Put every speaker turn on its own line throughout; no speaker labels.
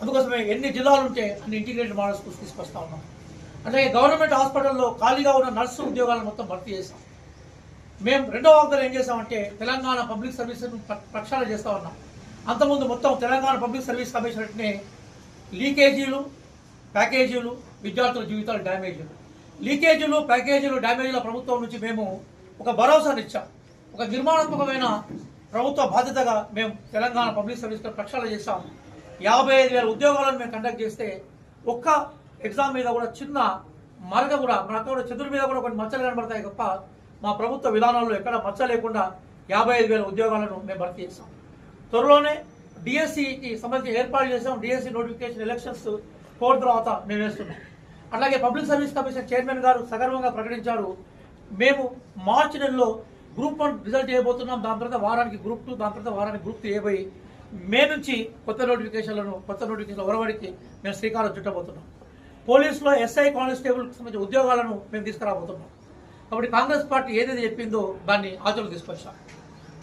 అందుకోసమే ఎన్ని జిల్లాలు ఉంటే అన్ని ఇంటిగ్రేటెడ్ మోడల్ స్కూల్స్ తీసుకొస్తా ఉన్నాం. అలాగే గవర్నమెంట్ హాస్పిటల్లో ఖాళీగా ఉన్న నర్సు ఉద్యోగాలను మొత్తం భర్తీ చేస్తాం. మేము రెండో వాగ్దానం ఏం చేసామంటే తెలంగాణ పబ్లిక్ సర్వీసెస్ను ప్రక్షాళన చేస్తా ఉన్నాం. అంతకుముందు మొత్తం తెలంగాణ పబ్లిక్ సర్వీస్ కమిషనర్ని లీకేజీలు ప్యాకేజీలు విద్యార్థుల జీవితాలు డ్యామేజీలు. లీకేజీలు ప్యాకేజీలు డ్యామేజీల ప్రభుత్వం నుంచి మేము ఒక భరోసానిచ్చాం ఒక నిర్మాణాత్మకమైన ప్రభుత్వ బాధ్యతగా మేము తెలంగాణ పబ్లిక్ సర్వీస్ ప్రక్షాళన చేశాం. యాభై ఐదు వేల ఉద్యోగాలను మేము కండక్ట్ చేస్తే ఒక్క ఎగ్జామ్ మీద కూడా చిన్న మరక కూడా మన అక్కడ చదురు మీద కూడా కొన్ని మచ్చలు కనబడతాయి తప్ప మా ప్రభుత్వ విధానంలో ఎక్కడ మచ్చ లేకుండా యాభై ఐదు వేల ఉద్యోగాలను మేము భర్తీ చేస్తాం త్వరలోనే డిఎస్సికి సంబంధించి ఏర్పాటు చేసాం డిఎస్సి నోటిఫికేషన్ ఎలక్షన్స్ కోడ్ తర్వాత మేము వేస్తున్నాం. అలాగే పబ్లిక్ సర్వీస్ కమిషన్ చైర్మన్ గారు సగర్వంగా ప్రకటించారు. మేము మార్చి నెలలో గ్రూప్ వన్ రిజల్ట్ చేయబోతున్నాం. దాని తర్వాత వారానికి గ్రూప్ టూ దాని తర్వాత వారానికి గ్రూప్ త్రీ అయిపోయి మే నుంచి కొత్త నోటిఫికేషన్లను కొత్త నోటిఫికేషన్ ఒరవడికి మేము శ్రీకారం చుట్టబోతున్నాం. పోలీసులో ఎస్ఐ కానిస్టేబుల్ సంబంధించిన ఉద్యోగాలను మేము తీసుకురాబోతున్నాం. కాబట్టి కాంగ్రెస్ పార్టీ ఏదైతే చెప్పిందో దాన్ని ఆచరణ తీసుకొచ్చాం.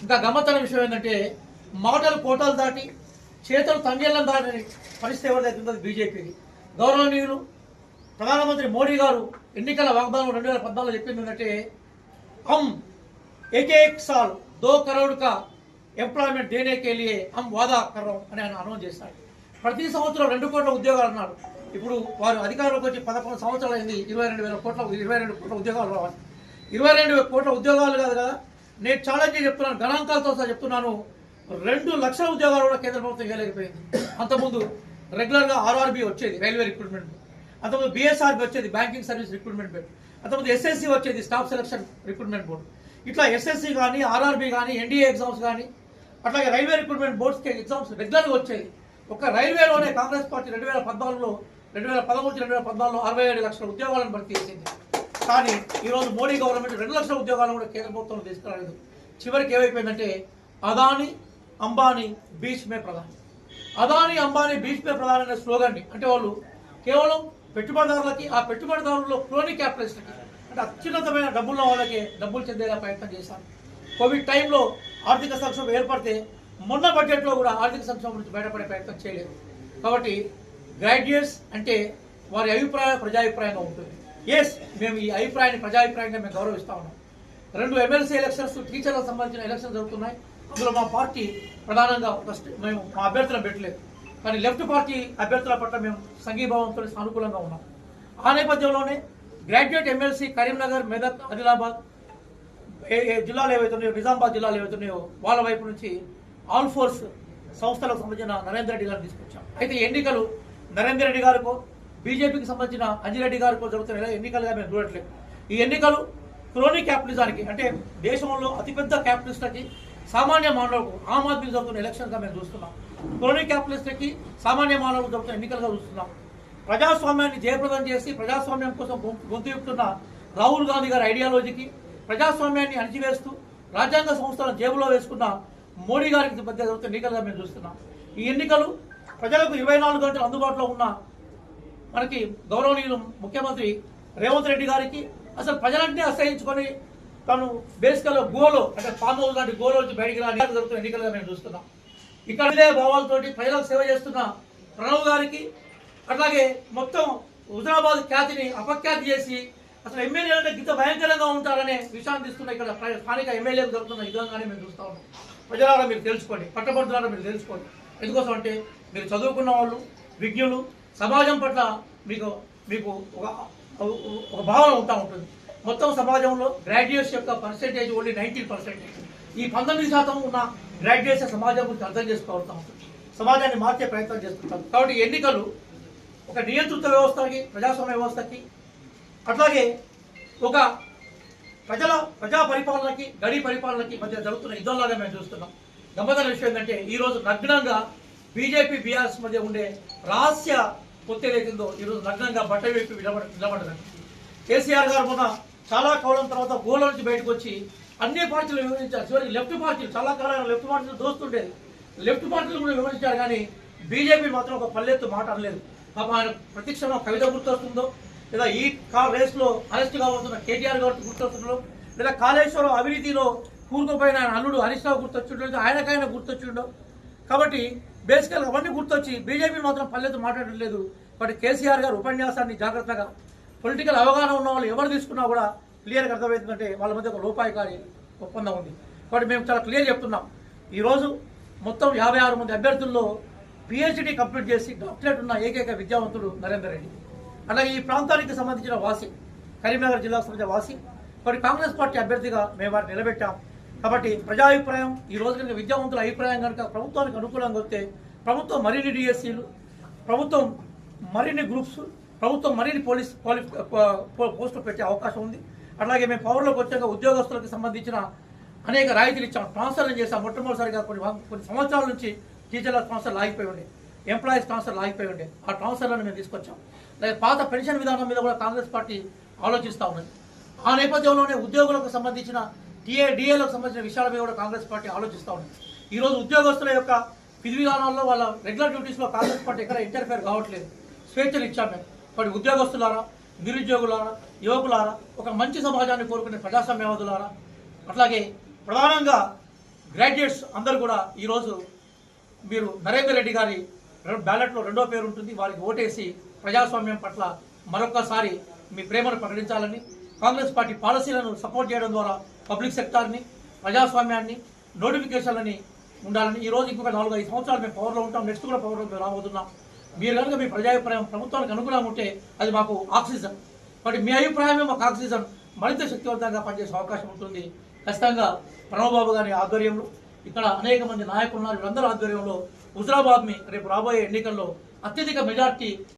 ఇంకా గమ్మత్తన విషయం ఏంటంటే మాటలు కోటలు దాటి చేతులు తంగేళ్ళం దాటి పరిస్థితి ఎవరిదైతుందో బీజేపీ. గౌరవనీయులు ప్రధానమంత్రి మోడీ గారు ఎన్నికల వాగ్దానం రెండు వేల పద్నాలుగులో చెప్పింది ఏంటంటే అమ్ ఏకేక్ సాల్ దో కరోడ్ కా ఎంప్లాయ్మెంట్ దేనే హమ్ వాదా కర్రం అని ఆయన అనౌన్స్ చేశారు ప్రతి సంవత్సరం రెండు కోట్ల ఉద్యోగాలు అన్నారు. ఇప్పుడు వారు అధికారంలోకి వచ్చి పదకొండు సంవత్సరాలు అయింది ఇరవై రెండు వేల కోట్ల ఇరవై రెండు కోట్ల ఉద్యోగాలు రావాలి. ఇరవై రెండు కోట్ల ఉద్యోగాలు కాదు కదా? నేను ఛాలెంజ్ చెప్తున్నాను గణాంకాలతో సహా చెప్తున్నాను. రెండు లక్షల ఉద్యోగాలు కూడా కేంద్ర ప్రభుత్వం ఇవ్వలేకపోయింది. అంతకుముందు రెగ్యులర్గా ఆర్ఆర్బి వచ్చేది రైల్వే రిక్రూట్మెంట్ అంతకుముందు బిఎస్ఆర్బి వచ్చేది బ్యాంకింగ్ సర్వీస్ రిక్రూట్మెంట్ బోర్డు అంతకుముందు ఎస్ఎస్సి వచ్చేది స్టాఫ్ సెలక్షన్ రిక్రూట్మెంట్ బోర్డు ఇట్లా ఎస్ఎస్సి కానీ ఆర్ఆర్బి కానీ ఎన్డీఏ ఎగ్జామ్స్ కానీ అట్లాగే రైల్వే రిక్రూట్మెంట్ బోర్డ్స్కి ఎగ్జామ్స్ రెగ్యులర్గా వచ్చేది ఒక రైల్వేలోనే కాంగ్రెస్ పార్టీ రెండు వేల పద్నాలుగులో రెండు వేల పదమూడు రెండు వేల పద్నాలుగులో అరవై ఏడు లక్షల ఉద్యోగాలను భర్తీ చేసింది. కానీ ఈరోజు మోడీ గవర్నమెంట్ రెండు లక్షల ఉద్యోగాలను కూడా కేంద్ర ప్రభుత్వం తీసుకురాలేదు. చివరికి ఏమైపోయిందంటే అదాని అంబానీ బీచ్ మే ప్రధాని. అదాని అంబానీ బీచ్ మే ప్రధాని అనే స్లోగన్ని అంటే వాళ్ళు కేవలం పెట్టుబడిదారులకి ఆ పెట్టుబడిదారుల్లో క్రోనీ క్యాపిటలిస్ట్కి అంటే అత్యున్నతమైన డబ్బున్న వాళ్ళకి డబ్బులు చెందేలా ప్రయత్నం చేశారు. కోవిడ్ టైంలో ఆర్థిక సంక్షోభం ఏర్పడితే మొన్న బడ్జెట్లో కూడా ఆర్థిక సంక్షోభం నుంచి బయటపడే ప్రయత్నం చేయలేదు. కాబట్టి గ్రాడ్యుయేట్స్ అంటే వారి అభిప్రాయం ప్రజాభిప్రాయంగా ఉంటుంది. ఎస్ మేము ఈ అభిప్రాయాన్ని ప్రజాభిప్రాయంగా మేము గౌరవిస్తా ఉన్నాం. రెండు ఎమ్మెల్సీ ఎలక్షన్స్ టీచర్లకు సంబంధించిన ఎలక్షన్స్ జరుగుతున్నాయి. అందులో మా పార్టీ ప్రధానంగా ఫస్ట్ మేము మా అభ్యర్థులను పెట్టలేదు. కానీ లెఫ్ట్ పార్టీ అభ్యర్థుల పట్ల మేము సంఘీభావంతో సానుకూలంగా ఉన్నాం. ఆ నేపథ్యంలోనే గ్రాడ్యుయేట్ ఎమ్మెల్సీ కరీంనగర్ మెదక్ ఆదిలాబాద్ ఏ జిల్లాలు ఏవైతున్నాయో నిజామాబాద్ జిల్లాలు ఏవైతున్నాయో వాళ్ళ వైపు నుంచి ఆల్ ఫోర్స్ సంస్థలకు సంబంధించిన నరేందర్ రెడ్డి గారిని తీసుకొచ్చాం. అయితే ఎన్నికలు నరేందర్ రెడ్డి గారికో బీజేపీకి సంబంధించిన అంజిరెడ్డి గారికో జరుగుతున్న ఎన్నికలుగా మేము చూడట్లేదు. ఈ ఎన్నికలు క్రోనీ క్యాపిటలిజానికి అంటే దేశంలో అతిపెద్ద క్యాపిటలిస్ట్లకి సామాన్య మానవులకు ఆమ్ ఆద్మీ జరుగుతున్న ఎలక్షన్గా మేము చూస్తున్నాం. క్రోనీ క్యాపిటలిస్ట్లకి సామాన్య మానవులకు జరుగుతున్న ఎన్నికలుగా చూస్తున్నాం. ప్రజాస్వామ్యాన్ని జయప్రదం చేసి ప్రజాస్వామ్యం కోసం గొంతు రాహుల్ గాంధీ గారి ఐడియాలజీకి ప్రజాస్వామ్యాన్ని అణిచివేస్తూ రాజ్యాంగ సంస్థలను జేబులో వేసుకున్న మోడీ గారికి మధ్య జరుగుతున్న ఎన్నికలుగా మేము చూస్తున్నాం. ఈ ఎన్నికలు ప్రజలకు ఇరవై నాలుగు గంటలు అందుబాటులో ఉన్న మనకి గౌరవనీయులు ముఖ్యమంత్రి రేవంత్ రెడ్డి గారికి అసలు ప్రజలన్నీ అసహించుకొని తను బేసికల్ గోలో అంటే ఫామ్ హౌస్ లాంటి గోలో నుంచి బయటికి రాని జరుగుతున్న ఎన్నికలుగా మేము చూస్తున్నాం. ఇక్కడ ఇదే భావాలతోటి ప్రజలకు సేవ చేస్తున్న ప్రణవ్ గారికి అట్లాగే మొత్తం హుజరాబాద్ ఖ్యాతిని అపఖ్యాతి చేసి అసలు ఎమ్మెల్యేలు అంటే ఇంత భయంకరంగా ఉంటారనే విషయాన్ని తీస్తున్న ఇక్కడ ప్ర- స్థానిక ఎమ్మెల్యేలు జరుగుతున్న విధంగానే మేము చూస్తా ఉన్నాం. ప్రజలారా మీరు తెలుసుకోండి పట్టభద్రులారా మీరు తెలుసుకోండి. ఎందుకోసం అంటే మీరు చదువుకున్న వాళ్ళు విజ్ఞులు సమాజం పట్ల మీకు మీకు ఒక ఒక భావన ఉంటా ఉంటుంది. మొత్తం సమాజంలో గ్రాడ్యుయేట్స్ యొక్క పర్సెంటేజ్ ఓన్లీ నైన్టీన్ పర్సెంటేజ్ ఈ పంతొమ్మిది శాతం ఉన్న గ్రాడ్యుయేట్స్ సమాజం గురించి అర్థం చేసుకోవాల్సి ఉంటుంది సమాజాన్ని మార్చే ప్రయత్నం చేస్తుంటారు కాబట్టి ఎన్నికలు ఒక నియంత్రిత వ్యవస్థకి ప్రజాస్వామ్య వ్యవస్థకి అట్లాగే ఒక ప్రజల ప్రజా పరిపాలనకి గడి పరిపాలనకి మధ్య జరుగుతున్న యుద్ధంలాగా మేము చూస్తున్నాం. గమ్మదైన విషయం ఏంటంటే ఈ రోజు నగ్నంగా బీజేపీ బీఆర్ఎస్ మధ్య ఉండే రహస్య పొత్తు ఏదైతుందో ఈరోజు నగ్నంగా బట్ట వైపు నిలబడ నిలబడదండి కేసీఆర్ గారు మొన్న చాలా కాలం తర్వాత గోల నుంచి బయటకు వచ్చి అన్ని పార్టీలు వివరించారు. చివరికి లెఫ్ట్ పార్టీలు చాలా కాలంగా లెఫ్ట్ పార్టీలు దోస్తుండేది లెఫ్ట్ పార్టీలు కూడా వివరించారు కానీ బీజేపీ మాత్రం ఒక పల్లెత్తు మాట అనలేదు. పాప ఆయన ప్రతిక్షణం కవిత గుర్తొస్తుందో లేదా ఈ కార్ రేస్లో అరెస్ట్ కావాల్సిన కేటీఆర్ గారు గుర్తొస్తుందో లేదా కాళేశ్వరం అవినీతిలో కూరుకుపోయిన ఆయన అల్లుడు హరీష్ రావు గుర్తొచ్చిండో ఆయనకైనా గుర్తొచ్చిండో కాబట్టి బేసికల్గా అవన్నీ గుర్తొచ్చి బీజేపీ మాత్రం పల్లెతో మాట్లాడటం లేదు. బట్ కేసీఆర్ గారు ఉపన్యాసాన్ని జాగ్రత్తగా పొలిటికల్ అవగాహన ఉన్న వాళ్ళు ఎవరు తీసుకున్నా కూడా క్లియర్గా అర్థమవుతుందంటే వాళ్ళ మధ్య ఒక రూపాయికారి ఒప్పందం ఉంది. కాబట్టి మేము చాలా క్లియర్ చెప్తున్నాం. ఈరోజు మొత్తం యాభై ఆరు మంది అభ్యర్థుల్లో పిహెచ్డి కంప్లీట్ చేసి డాక్టరేట్ ఉన్న ఏకైక విద్యావంతుడు నరేందర్ రెడ్డి. అలాగే ఈ ప్రాంతానికి సంబంధించిన వాసి కరీంనగర్ జిల్లాకు సంబంధించిన వాసి మరి కాంగ్రెస్ పార్టీ అభ్యర్థిగా మేము వారిని నిలబెట్టాం. కాబట్టి ప్రజాభిప్రాయం ఈ రోజు కనుక విద్యావంతుల అభిప్రాయం కనుక ప్రభుత్వానికి అనుకూలంగా వస్తే ప్రభుత్వం మరిన్ని డిఎస్సీలు ప్రభుత్వం మరిన్ని గ్రూప్స్ ప్రభుత్వం మరిన్ని పోలీస్ క్వాలిఫ్ పోస్టులు పెట్టే అవకాశం ఉంది. అలాగే మేము పవర్లోకి వచ్చాక ఉద్యోగస్తులకు సంబంధించిన అనేక రాయితీలు ఇచ్చాం ట్రాన్స్ఫర్లు చేసాం మొట్టమొదటిసారిగా కొన్ని కొన్ని సంవత్సరాల నుంచి టీచర్ల ట్రాన్స్ఫర్ ఆగిపోయి ఉండే ఎంప్లాయీస్ ట్రాన్స్ఫర్ ఆగిపోయి ఉండే. ఆ ట్రాన్స్ఫర్లను మేము తీసుకొచ్చాం. లేదా పాత పెన్షన్ విధానం మీద కూడా కాంగ్రెస్ పార్టీ ఆలోచిస్తూ ఉన్నది. ఆ నేపథ్యంలోనే ఉద్యోగులకు సంబంధించిన టీఏ డిఏలకు సంబంధించిన విషయాల మీద కూడా కాంగ్రెస్ పార్టీ ఆలోచిస్తూ ఉన్నది. ఈరోజు ఉద్యోగస్తుల యొక్క విధి విధానాల్లో వాళ్ళ రెగ్యులర్ డ్యూటీస్లో కాంగ్రెస్ పార్టీ ఎక్కడ ఇంటర్ఫేర్ కావట్లేదు. స్వేచ్ఛలు ఇచ్చాం మేము. మరి ఉద్యోగస్తులారా నిరుద్యోగులారా యువకులారా ఒక మంచి సమాజాన్ని కోరుకునే ప్రజాస్వామ్యవాదులారా అట్లాగే ప్రధానంగా గ్రాడ్యుయేట్స్ అందరూ కూడా ఈరోజు మీరు నరేందర్ రెడ్డి గారి బ్యాలెట్లో రెండో పేరు ఉంటుంది. వారికి ఓటేసి ప్రజాస్వామ్యం పట్ల మరొక్కసారి మీ ప్రేమను ప్రకటించాలని కాంగ్రెస్ పార్టీ పాలసీలను సపోర్ట్ చేయడం ద్వారా పబ్లిక్ సెక్టార్ని ప్రజాస్వామ్యాన్ని నోటిఫికేషన్లని ఉండాలని ఈ రోజు ఇంకొక నాలుగు ఐదు సంవత్సరాలు మేము పవర్లో ఉంటాం. నెక్స్ట్ కూడా పవర్లో మేము రాబోతున్నాం. మీరు కనుక మీ ప్రజాభిప్రాయం ప్రభుత్వానికి అనుకూలంగా ఉంటే అది మాకు ఆక్సిజన్. కాబట్టి మీ అభిప్రాయమే మాకు ఆక్సిజన్. మరింత శక్తివంతంగా పనిచేసే అవకాశం ఉంటుంది. ఖచ్చితంగా ప్రణవబాబు గారి ఆధ్వర్యంలో ఇక్కడ అనేక మంది నాయకులు ఉన్నారు. వీళ్ళందరూ ఆధ్వర్యంలో హుజరాబాద్ మీ రేపు రాబోయే ఎన్నికల్లో అత్యధిక మెజార్టీ